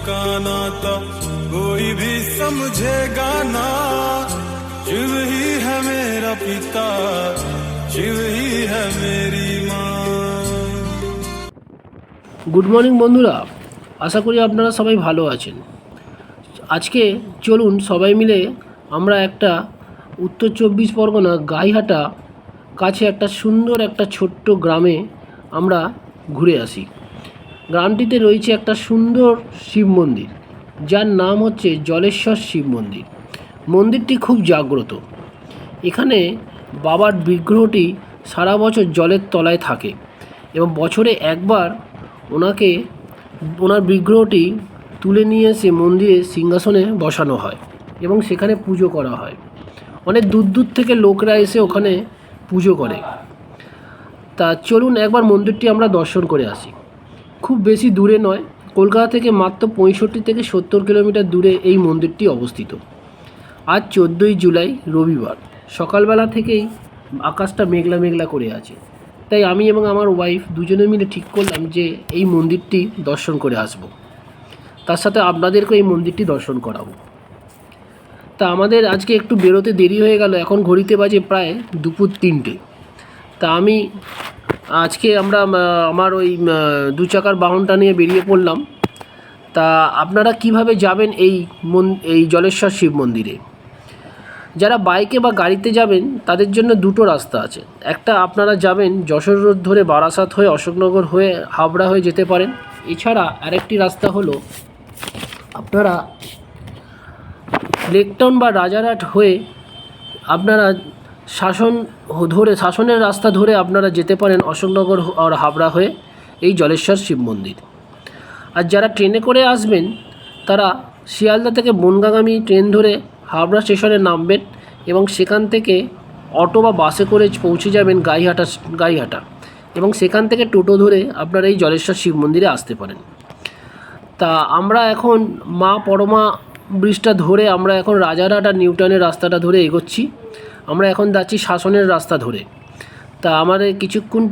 का नाता कोई भी समझेगा ना शिव ही है मेरा पिता शिव ही है मेरी माँ গুড মর্নিং বন্ধুরা আশা করি আপনারা সবাই ভালো আছেন আজকে চলুন সবাই মিলে আমরা একটা উত্তর চব্বিশ পরগনা গাইহাটা কাছে একটা সুন্দর একটা ছোট্ট গ্রামে আমরা ঘুরে আসি গ্রামটিতে রয়েছে একটা সুন্দর শিব মন্দির, যার নাম হচ্ছে জলেশ্বর শিব মন্দির। মন্দিরটি খুব জাগ্রত। এখানে বাবার বিগ্রহটি সারা বছর জলের তলায় থাকে এবং বছরে একবার ওনাকে, ওনার বিগ্রহটি তুলে নিয়ে এসে মন্দিরে সিংহাসনে বসানো হয় এবং সেখানে পুজো করা হয়। অনেক দূর দূর থেকে লোকরা এসে ওখানে পুজো করে। তা চলুন একবার মন্দিরটি আমরা দর্শন করে আসি। খুব বেশি দূরে নয়, কলকাতা থেকে মাত্র পঁয়ষট্টি থেকে সত্তর কিলোমিটার দূরে এই মন্দিরটি অবস্থিত। আজ চোদ্দোই জুলাই, রবিবার। সকালবেলা থেকেই আকাশটা মেঘলা মেঘলা করে আছে। তাই আমি এবং আমার ওয়াইফ দুজনে মিলে ঠিক করলাম যে এই মন্দিরটি দর্শন করে আসব। তার সাথে আপনাদেরকেও এই মন্দিরটি দর্শন করাবো। তা আমাদের আজকে একটু বেরোতে দেরি হয়ে গেল, এখন ঘড়িতে বাজে প্রায় দুপুর তিনটে। তা আমি আজকে আমরা আমার ওই দু চাকার বাহনটা নিয়ে বেরিয়ে পড়লাম। তা আপনারা কীভাবে যাবেন এই মন, এই জলেশ্বর শিব মন্দিরে? যারা বাইকে বা গাড়িতে যাবেন, তাদের জন্য দুটো রাস্তা আছে। একটা, আপনারা যাবেন যশোর রোড ধরে বারাসাত হয়ে অশোকনগর হয়ে হাবড়া হয়ে যেতে পারেন। এছাড়া আরেকটি রাস্তা হলো, আপনারা লেকটাউন বা রাজারহাট হয়ে আপনারা শাসন ধরে, শাসনের রাস্তা ধরে আপনারা যেতে পারেন অশোকনগর আর হাবড়া হয়ে এই জলেশ্বর শিব মন্দির। আর যারা ট্রেনে করে আসবেন, তারা শিয়ালদা থেকে বনগাগামী ট্রেন ধরে হাবড়া স্টেশনে নামবেন এবং সেখান থেকে অটো বা বাসে করে পৌঁছে যাবেন গাইহাটা গাইহাটা এবং সেখান থেকে টোটো ধরে আপনারা এই জলেশ্বর শিব মন্দিরে আসতে পারেন। তা আমরা এখন মা পরমা ব্রিজটা ধরে আমরা এখন রাজারহাট নিউটনের রাস্তাটা ধরে এগোচ্ছি। আমরা এখন যাচ্ছি শাসনের রাস্তা ধরে। তা আমাদের কিছুক্ষণ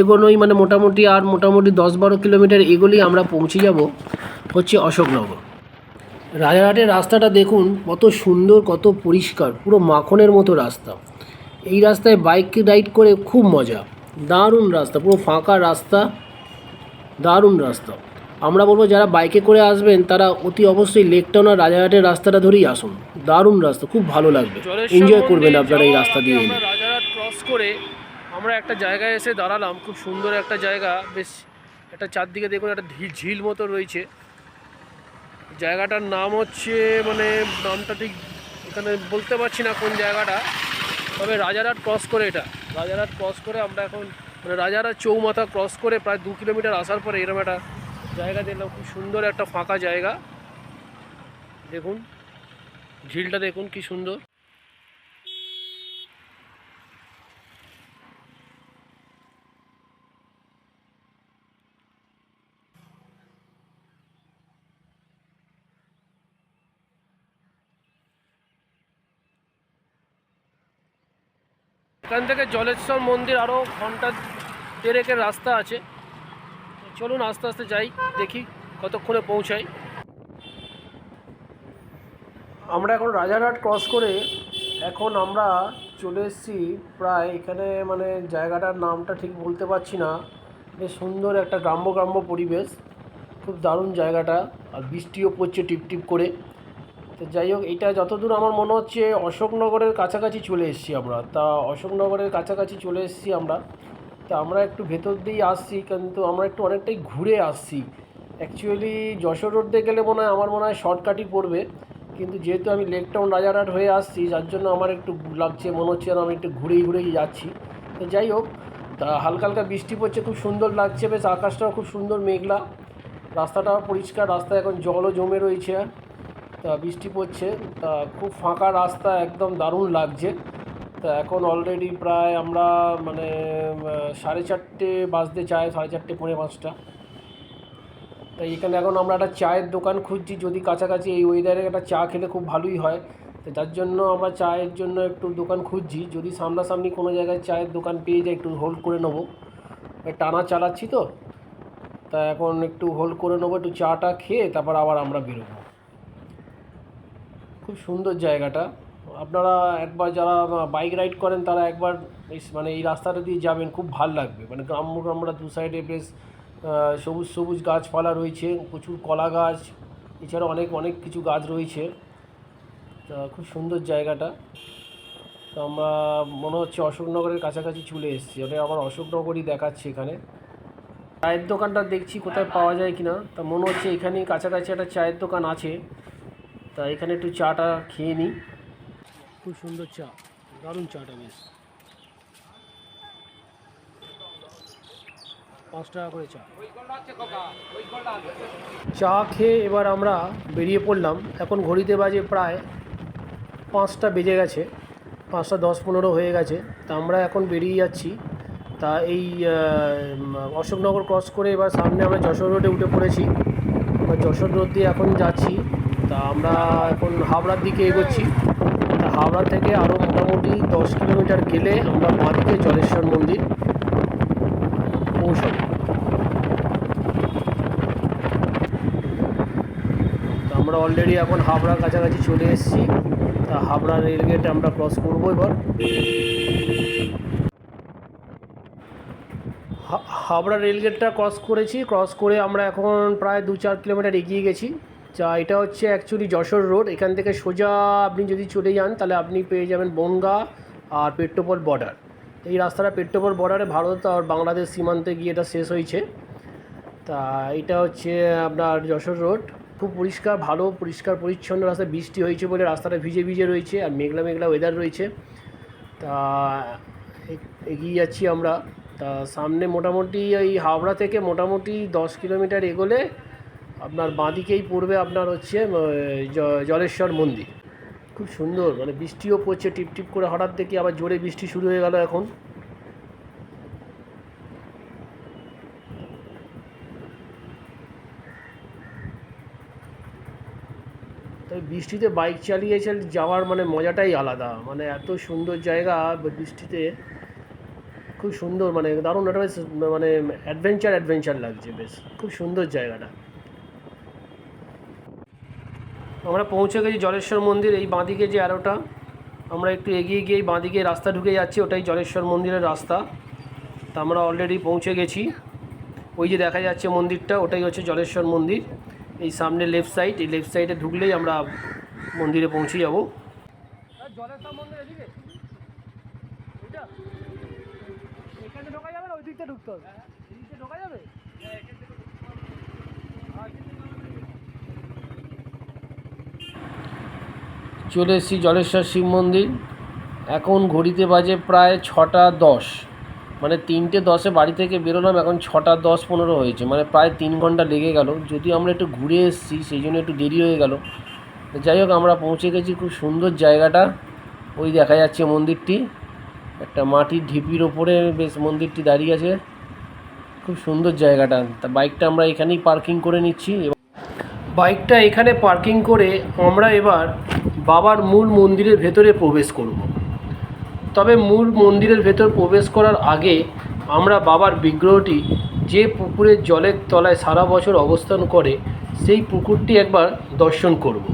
এগোনোই মানে মোটামুটি আর মোটামুটি দশ বারো কিলোমিটার এগোলেই আমরা পৌঁছে যাব হচ্ছে অশোকনগর। রাজারহাটের রাস্তাটা দেখুন, কত সুন্দর, কত পরিষ্কার, পুরো মাখনের মতো রাস্তা। এই রাস্তায় বাইক রাইড করে খুব মজা। দারুণ রাস্তা, পুরো ফাঁকা রাস্তা, দারুণ রাস্তা। আমরা বলব যারা বাইকে করে আসবেন তারা অতি অবশ্যই লেকটাউন আর রাজারহাটের রাস্তাটা ধরেই আসুন। দারুণ রাস্তা খুব ভালো লাগবে। এনজয় করবেন আপনারা এই রাস্তা দিয়ে এলে। রাজারহাট ক্রস করে আমরা একটা জায়গায় এসে দাঁড়ালাম খুব সুন্দর একটা জায়গা। বেশ একটা চারদিকে দেখুন একটা ঝিল মতো রয়েছে। জায়গাটার নাম হচ্ছে মানে নামটা ঠিক এখানে বলতে পারছি না কোন জায়গাটা তবে রাজারহাট ক্রস করে এটা। রাজারহাট ক্রস করে আমরা এখন মানে রাজারহাট চৌমাথা ক্রস করে প্রায় দু কিলোমিটার আসার পরে এরকম একটা জায়গা দেখলাম, খুব সুন্দর একটা ফাঁকা জায়গা। দেখুন, ঝিলটা দেখুন কি সুন্দর। এখান থেকে জলেশ্বর মন্দির আরও ঘণ্টা দেড়েকের রাস্তা আছে। চলুন আস্তে আস্তে যাই, দেখি কতক্ষণে পৌঁছাই। আমরা এখন রাজারহাট ক্রস করে এখন আমরা চলে এসেছি প্রায় এখানে মানে জায়গাটার নামটা ঠিক বলতে পারছি না। বেশ সুন্দর একটা গ্রাম্য গ্রাম্য পরিবেশ, খুব দারুণ জায়গাটা আর বৃষ্টিও পড়ছে টিপ টিপ করে। তো যাই হোক, এটা যতদূর আমার মনে হচ্ছে অশোকনগরের কাছাকাছি চলে এসেছি আমরা। তা অশোকনগরের কাছাকাছি চলে এসেছি আমরা। তা আমরা একটু ভেতর দিয়েই আসছি, কিন্তু আমরা একটু অনেকটাই ঘুরে আসছি। অ্যাকচুয়ালি যশোর রোড দিয়ে গেলে মনে হয়, আমার মনে হয় শর্টকাটই পড়বে। কিন্তু যেহেতু আমি লেক টাউন রাজারহাট হয়ে আসছি, যার জন্য আমার একটু লাগছে, মনে হচ্ছে যেন আমি একটু ঘুরেই ঘুরেই যাচ্ছি। তো যাই হোক, তা হালকা হালকা বৃষ্টি পড়ছে, খুব সুন্দর লাগছে, বেশ আকাশটাও খুব সুন্দর মেঘলা। রাস্তাটাও পরিষ্কার, রাস্তায় এখন জলও জমে রয়েছে। তা বৃষ্টি পড়ছে, তা খুব ফাঁকা রাস্তা, একদম দারুণ লাগছে। তা এখন অলরেডি প্রায় আমরা মানে সাড়ে চারটে বাজতে চায়, সাড়ে চারটে পৌনে পাঁচটা। তাই এখানে এখন আমরা একটা চায়ের দোকান খুঁজছি, যদি কাছাকাছি এই ওয়েদারে একটা চা খেলে খুব ভালোই হয়। তো যার জন্য আমরা চায়ের জন্য একটু দোকান খুঁজছি, যদি সামনাসামনি কোনো জায়গায় চায়ের দোকান পেয়ে যাই একটু হোল্ড করে নেব। টানা চালাচ্ছি তো। তা এখন একটু হোল্ড করে নেব, একটু চাটা খেয়ে তারপর আবার আমরা বেরোবো। খুব সুন্দর জায়গাটা। আপনারা একবার যারা বাইক রাইড করেন, তারা একবার মানে এই রাস্তাটা দিয়ে যাবেন, খুব ভালো লাগবে। মানে গ্রাম্য গ্রামরা দু সাইডে বেশ সবুজ সবুজ গাছপালা রয়েছে, প্রচুর কলা গাছ এছাড়া অনেক অনেক কিছু গাছ রয়েছে। তা খুব সুন্দর জায়গাটা। তো আমরা, মনে হচ্ছে অশোকনগরের কাছাকাছি চলে এসেছি। ওটা আবার অশোকনগরই দেখাচ্ছে এখানে। চায়ের দোকানটা দেখছি কোথায় পাওয়া যায় কিনা। তা মনে হচ্ছে এখানেই কাছাকাছি একটা চায়ের দোকান আছে। তা এখানে একটু চাটা খেয়ে নিই। খুব সুন্দর চা, দারুণ চাটা বেশ। পাঁচ টাকা করে চা। চা খেয়ে এবার আমরা বেরিয়ে পড়লাম। এখন ঘড়িতে বাজে প্রায় পাঁচটা বেজে গেছে, পাঁচটা দশ পনেরো হয়ে গেছে। তা আমরা এখন বেরিয়ে যাচ্ছি। তা এই অশোকনগর ক্রস করে এবার সামনে আমরা যশোর রোডে উঠে পড়েছি। এবার যশোর রোড দিয়ে এখন যাচ্ছি। তা আমরা এখন হাবড়ার দিকে এগোচ্ছি। হাওড়া থেকে আরও মোটামুটি দশ কিলোমিটার গেলে আমরা বাঁদিকে জলেশ্বর মন্দির পৌঁছাবো। আমরা অলরেডি এখন হাবড়া কাছাকাছি চলে এসেছি। তা হাবড়া রেলগেট আমরা ক্রস করব এবার। হাবড়া রেলগেটটা ক্রস করেছি। ক্রস করে আমরা এখন প্রায় দু চার কিলোমিটার এগিয়ে গেছি। যা এটা হচ্ছে অ্যাকচুয়ালি যশোর রোড এখান থেকে সোজা আপনি যদি চলে যান, তাহলে আপনি পেয়ে যাবেন বনগা আর পেট্রোপল বর্ডার এই রাস্তাটা পেট্রোপল বর্ডারে ভারত আর বাংলাদেশ সীমান্তে গিয়ে এটা শেষ হয়েছে। তা এটা হচ্ছে আপনার যশোর রোড খুব পরিষ্কার, ভালো, পরিষ্কার, পরিচ্ছন্ন রাস্তা, বৃষ্টি হয়েছে বলে রাস্তাটা ভিজে ভিজে রয়েছে আর মেঘলা মেঘলা ওয়েদার রয়েছে। তা এগিয়ে যাচ্ছি আমরা। তা সামনে মোটামুটি ওই হাওড়া থেকে মোটামুটি দশ কিলোমিটার এগোলে আপনার বাঁদিকেই পড়বে আপনার হচ্ছে জলেশ্বর মন্দির। খুব সুন্দর মানে বৃষ্টিও পড়ছে, টিপ টিপ করে হঠাৎ দেখি আবার জোরে বৃষ্টি শুরু হয়ে গেল এখন। তাই বৃষ্টিতে বাইক চালিয়ে যাওয়ার মানে মজাটাই আলাদা মানে এত সুন্দর জায়গা বৃষ্টিতে। খুব সুন্দর মানে দারুণ একটা বেশ মানে অ্যাডভেঞ্চার অ্যাডভেঞ্চার লাগছে, বেশ। খুব সুন্দর জায়গাটা। আমরা পৌঁছে গেছি জলেশ্বর মন্দির, এই বাঁদিকে যে আরোটা আমরা একটু এগিয়ে গিয়ে বাঁদিকে রাস্তা ঢুকে যাচ্ছি, ওটাই জলেশ্বর মন্দিরের রাস্তা। তা আমরা অলরেডি পৌঁছে গেছি। ওই যে দেখা যাচ্ছে মন্দিরটা, ওটাই হচ্ছে জলেশ্বর মন্দির। এই সামনে লেফট সাইড এই লেফট সাইডে ঢুকলেই আমরা মন্দিরে পৌঁছে যাব। ঢোকা যাবে না ওই দিকটা ঢুকতে হবে। ঢোকা যাবে। চলে এসেছি জলেশ্বর শিব মন্দির। এখন ঘড়িতে বাজে প্রায় ছটা দশ। মানে তিনটে দশে বাড়ি থেকে বেরোলাম, এখন ছটা দশ পনেরো হয়েছে। মানে প্রায় তিন ঘণ্টা লেগে গেল। যদিও আমরা একটু ঘুরে এসেছি, সেই জন্য একটু দেরি হয়ে গেল। যাই হোক, আমরা পৌঁছে গেছি খুব সুন্দর জায়গাটা। ওই দেখা যাচ্ছে মন্দিরটি। একটা মাটির ঢিপির ওপরে বেশ মন্দিরটি দাঁড়িয়ে আছে। খুব সুন্দর জায়গাটা। তা বাইকটা আমরা এখানেই পার্কিং করে নিচ্ছি। বাইকটা এখানে পার্কিং করে আমরা এবার বাবার মূল মন্দিরের ভেতরে প্রবেশ করব। তবে মূল মন্দিরের ভেতর প্রবেশ করার আগে আমরা বাবার বিগ্রহটি যে পুকুরের জলের তলায় সারা বছর অবস্থান করে, সেই পুকুরটি একবার দর্শন করব।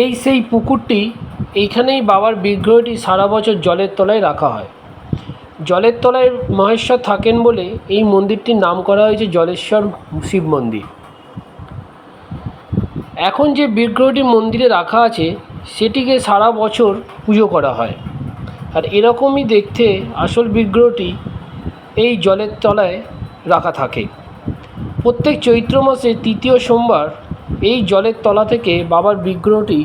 এই সেই পুকুরটি এইখানেই বাবার বিগ্রহটি সারা বছর জলের তলায় রাখা হয়। জলের তলায় মহেশ্বর থাকেন বলে এই মন্দিরটির নাম করা হয়েছে জলেশ্বর শিব মন্দির। এখন যে বিগ্রহটি মন্দিরে রাখা আছে, সেটিকে সারা বছর পুজো করা হয়। আর এরকমই দেখতে আসল বিগ্রহটি এই জলের তলায় রাখা থাকে। প্রত্যেক চৈত্র মাসে তৃতীয় সোমবার এই জলের তলা থেকে বাবার বিগ্রহটি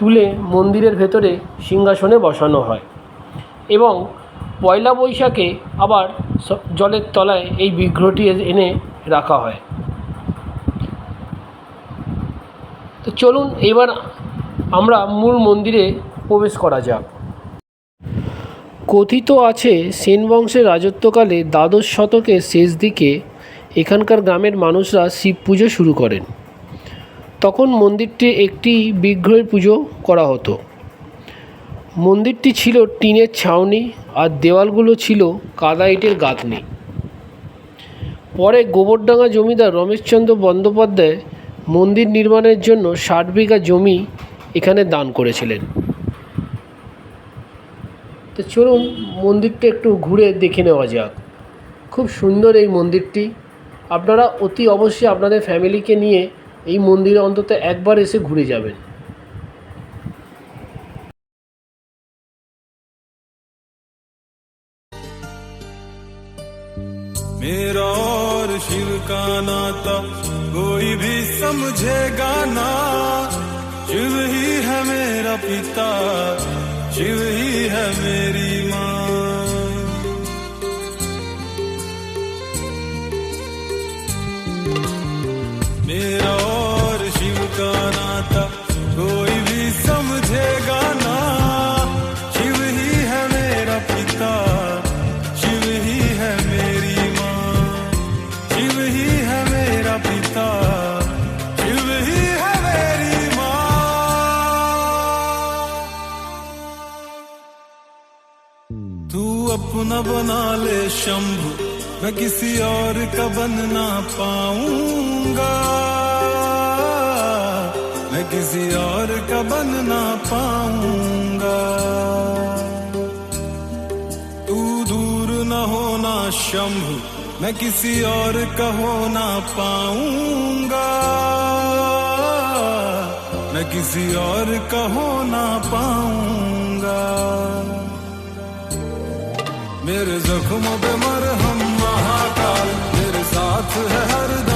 তুলে মন্দিরের ভেতরে সিংহাসনে বসানো হয় এবং পয়লা বৈশাখে আবার জলের তলায় এই বিগ্রহটি এনে রাখা হয়। তো চলুন এবার আমরা মূল মন্দিরে প্রবেশ করা যাক। কথিত আছে সেন বংশের রাজত্বকালে দ্বাদশ শতকের শেষ দিকে এখানকার গ্রামের মানুষরা শিব পুজো শুরু করেন। তখন মন্দিরটি একটি বিগ্রহের পুজো করা হতো। মন্দিরটি ছিল টিনের ছাউনি আর দেওয়ালগুলো ছিল কাদা ইটের গাঁথনি। পরে গোবরডাঙ্গা জমিদার রমেশচন্দ্র বন্দ্যোপাধ্যায় মন্দির নির্মাণের জন্য ষাট বিঘা জমি এখানে দান করেছিলেন। তো চলুন মন্দিরটা একটু ঘুরে দেখে নেওয়া যাক। খুব সুন্দর এই মন্দিরটি। আপনারা অতি অবশ্যই আপনাদের ফ্যামিলিকে নিয়ে এই মন্দিরে অন্তত একবার এসে ঘুরে যাবেন मेरा और शिव का नाता कोई भी समझेगा ना शिव ही है मेरा पिता शिव ही है मेरी माँ कोई भी शिव ही है मेरा पिता, शिव ही है मेरी माँ। शिव ही है मेरा पिता, शिव ही है मेरी माँ। तू अपना बना ले शंभु, मैं किसी और का बन ना पाऊँगा। किसी और का बन ना पाऊँगा। तू दूर न होना शंभु, मैं किसी और का हो ना पाऊँगा। मैं किसी और का हो ना पाऊँगा। मेरे जख्मों पे मरहम महाकाल, मेरे साथ है हरदम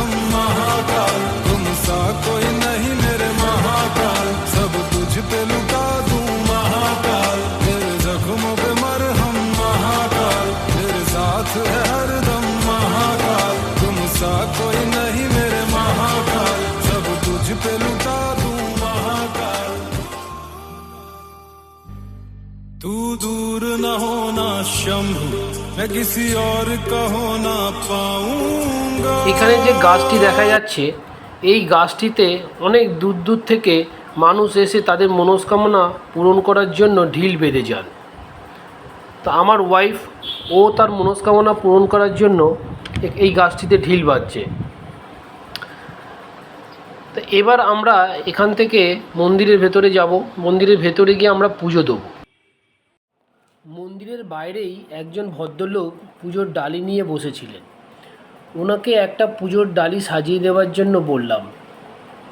कोई नहीं मेरे महाकाल सब तुझ पे लुटा दूं महाकाल तू दूर न होना शंभु मैं किसी और का हो ना पाऊंगा এখানে যে গাছটি দেখা যাচ্ছে এই গাছটিতে অনেক দূর দূর থেকে মানুষ এসে তাদের মনস্কামনা পূরণ করার জন্য ঢিল বেঁধে যান তো আমার ওয়াইফ ও তার মনস্কামনা পূরণ করার জন্য এ- এই গাছটিতে ঢিল বাজছে তো এবার আমরা এখান থেকে মন্দিরের ভেতরে যাব। মন্দিরের ভেতরে গিয়ে আমরা পুজো দেবো। মন্দিরের বাইরেই একজন ভদ্রলোক পুজোর ডালি নিয়ে বসেছিলেন। ওনাকে একটা পুজোর ডালি সাজিয়ে দেওয়ার জন্য বললাম।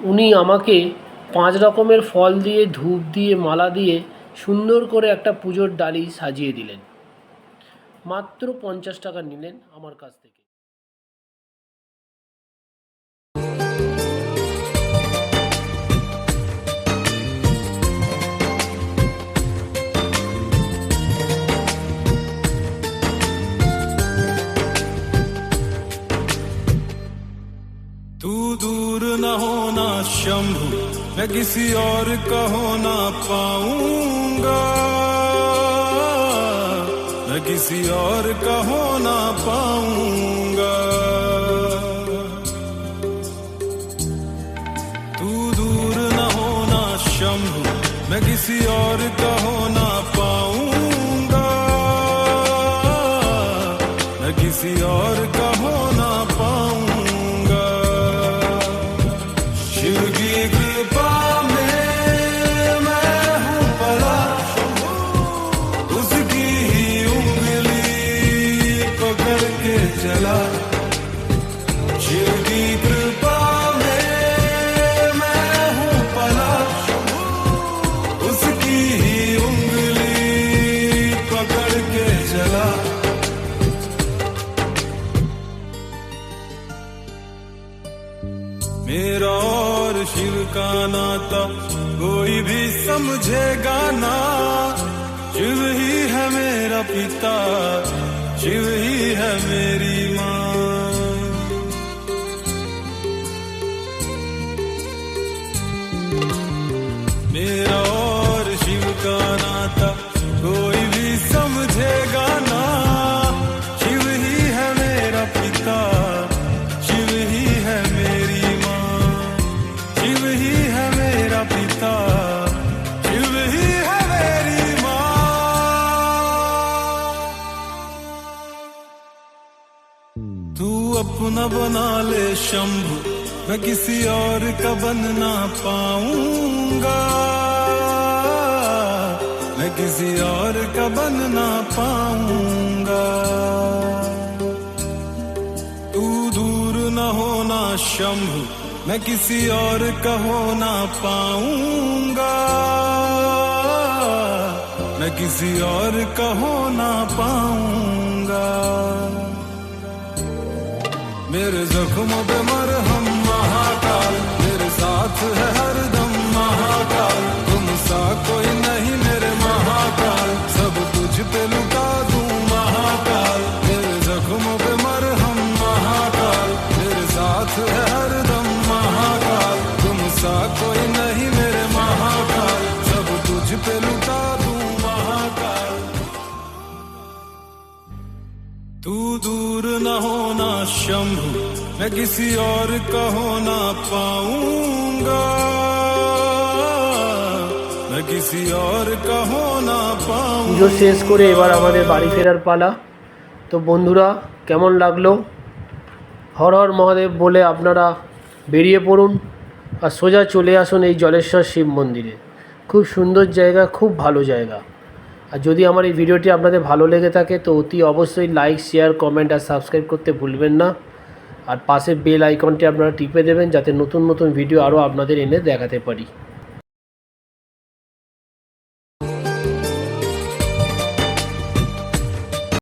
উনি আমাকে পাঁচ রকমের ফল দিয়ে, ধূপ দিয়ে, মালা দিয়ে সুন্দর করে একটা পুজোর ডালি সাজিয়ে দিলেন। মাত্র পঞ্চাশ টাকা নিলেন আমার কাছ থেকে। शंभु, मैं किसी और का हो ना पाऊँगा। मैं किसी और का हो ना पाऊँगा। तू दूर न होना शंभु, मैं किसी और का हो ना पाऊँगा। मैं किसी और का नाता कोई भी समझेगा ना। शिव ही है मेरा पिता, शिव ही है मेरी किसी और का बन ना पाऊँगा। मैं किसी और का बन ना पाऊँगा। तू दूर न होना शंभु, मैं किसी और का हो ना पाऊँगा। मैं किसी और का हो ना पाऊँगा। मेरे जख्मों पे मरहम महाकाल मेरे साथ है हरदम महाकाल। तुम सा कोई नहीं मेरे महाकाल। मैं किसी और का हो ना पाऊंगा मैं किसी और का हो ना पाऊंगा পুজো শেষ করে এবার আমাদের বাড়ি ফেরার পালা তো বন্ধুরা কেমন লাগলো হর হর মহাদেব বলে আপনারা বেরিয়ে পড়ুন আর সোজা চলে আসুন এই জলেশ্বর শিব মন্দিরে খুব সুন্দর জায়গা খুব ভালো জায়গা আর যদি আমার এই ভিডিওটি আপনাদের ভালো লেগে থাকে তো অতি অবশ্যই লাইক শেয়ার কমেন্ট আর সাবস্ক্রাইব করতে ভুলবেন না আর পাশে বেল আইকনটি আপনারা টিপে দেবেন যাতে নতুন নতুন ভিডিও আরও আপনাদের এনে দেখাতে পারি।